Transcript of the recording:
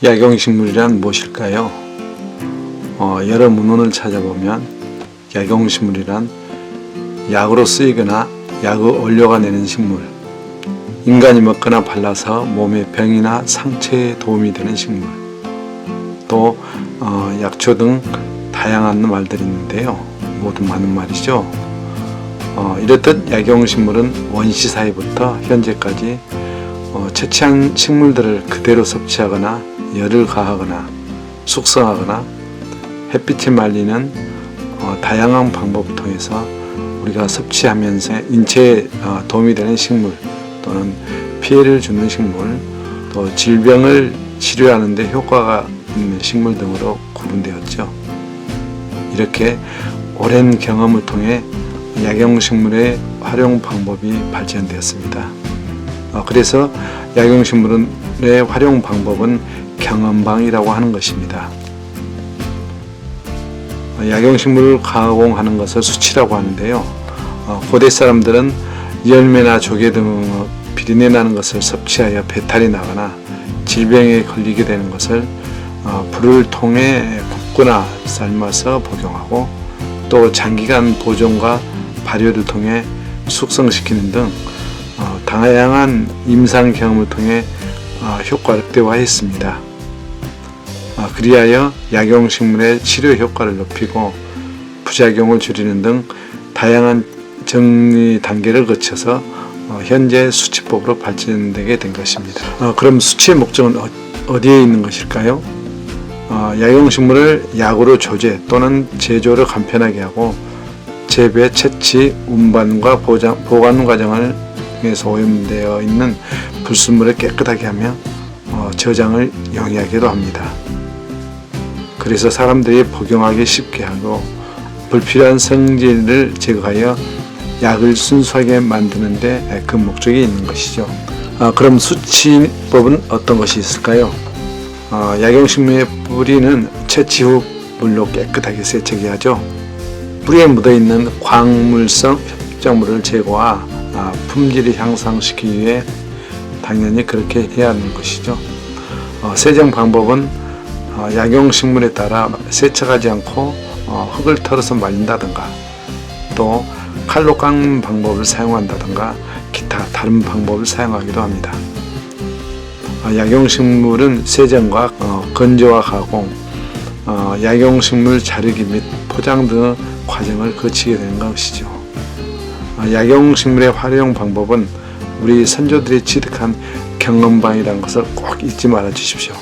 약용식물이란 무엇일까요? 어, 여러 문헌을 찾아보면 약용식물이란 약으로 쓰이거나 약의 원료가 되는 식물, 인간이 먹거나 발라서 몸의 병이나 상처에 도움이 되는 식물, 또 어, 약초 등 다양한 말들이 있는데요. 모두 많은 말이죠. 어, 이렇듯 약용식물은 원시 사회부터 현재까지 어, 채취한 식물들을 그대로 섭취하거나 열을 가하거나 숙성하거나 햇빛에 말리는 어, 다양한 방법을 통해서 우리가 섭취하면서 인체에 어, 도움이 되는 식물 또는 피해를 주는 식물 또 질병을 치료하는 데 효과가 있는 식물 등으로 구분되었죠. 이렇게 오랜 경험을 통해 약용식물의 활용 방법이 발전되었습니다. 어, 그래서 약용식물의 활용 방법은 경험방이라고 하는 것입니다. 어, 약용식물을 가공하는 것을 수치라고 하는데요. 어, 고대 사람들은 열매나 조개 등 비린내 나는 것을 섭취하여 배탈이 나거나 질병에 걸리게 되는 것을 어, 불을 통해 굽거나 삶아서 복용하고 또 장기간 보존과 발효를 통해 숙성시키는 등 어, 다양한 임상 경험을 통해 어, 효과를 극대화했습니다. 어, 그리하여 약용식물의 치료 효과를 높이고 부작용을 줄이는 등 다양한 정리 단계를 거쳐서 어, 현재 수치법으로 발전되게 된 것입니다. 어, 그럼 수치의 목적은 어, 어디에 있는 것일까요? 어, 약용식물을 약으로 조제 또는 제조를 간편하게 하고 재배, 채취, 운반과 보장, 보관 과정을 통해서 오염되어 있는 불순물을 깨끗하게 하며 어, 저장을 용이하게도 합니다. 그래서 사람들이 복용하기 쉽게 하고 불필요한 성질을 제거하여 약을 순수하게 만드는데 그 목적이 있는 것이죠. 아, 그럼 수치법은 어떤 것이 있을까요? 어, 약용식물의 뿌리는 채취 후 물로 깨끗하게 세척해야 하죠. 뿌리에 묻어 있는 광물성 협작물을 제거하 아, 품질을 향상시키기 위해 당연히 그렇게 해야 하는 것이죠. 어, 세정 방법은 어, 약용식물에 따라 세척하지 않고 어, 흙을 털어서 말린다든가 또 칼로 깎는 방법을 사용한다든가 기타 다른 방법을 사용하기도 합니다. 어, 약용식물은 세정과 어, 건조와 가공, 어, 약용식물 자르기 및 포장 등 과정을 거치게 되는 것이죠. 어, 약용식물의 활용 방법은 우리 선조들이 취득한 경험방이라는 것을 꼭 잊지 말아 주십시오.